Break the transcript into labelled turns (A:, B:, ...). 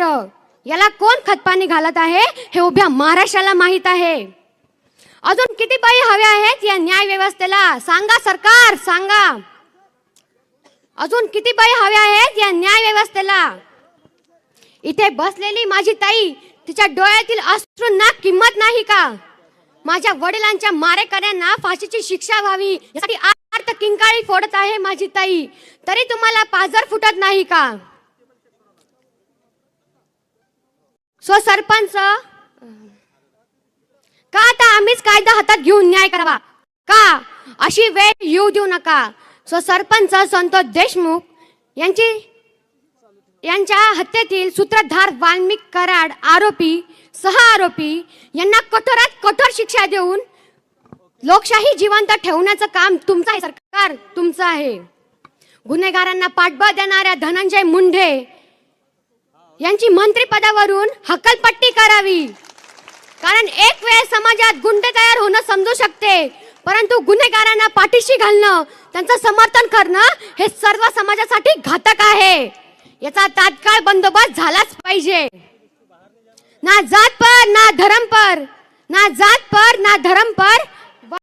A: महाराष्ट्र याला कोण खतपाणी घालत आहे हे उभ्या महाराष्ट्राला माहीत आहे. अजून किती बाई हव्या आहेत या न्याय व्यवस्थेला? सांगा सरकार सांगा. अजून किती बाई हव्या आहेत या न्याय व्यवस्थेला? इथे बसलेली माझी ताई तिच्या डोळ्यातील अश्रूंना किंमत नाही का? माझ्या वडिलांच्या मारेकऱ्यांना फाशीची शिक्षा व्हावी यासाठी आर्त किंकाळी फोडत आहे माझी ताई. तरी तुम्हाला पाजर फुटत नाही का? सो सरपंच का आता आम्हीच कायदा हातात घेऊन न्याय करावा? का? अशी वेळ येऊ देऊ नका. सो सरपंच संतोष देशमुख यांची यांच्या हत्येतील सूत्रधार वाल्मिक कराड आरोपी सहा आरोपी यांना कठोरात कठोर शिक्षा देऊन लोकशाही जिवंत ठेवण्याचं काम तुमचं आहे सरकार तुमचं आहे. गुन्हेगारांना पाठबळ देणाऱ्या धनंजय मुंढे यांची मंत्रिपदावरून हकलपट्टी करावी. कारण एक वेळ समाजात गुंड तयार होणं समजू शकते परंतु गुन्हेगारांना पाठीशी घालणं त्यांचं समर्थन करणं हे सर्व समाजासाठी घातक आहे. याचा तात्काळ बंदोबस्त झालाच पाहिजे. ना जात पर ना धर्म पर. ना जात पर ना धर्म पर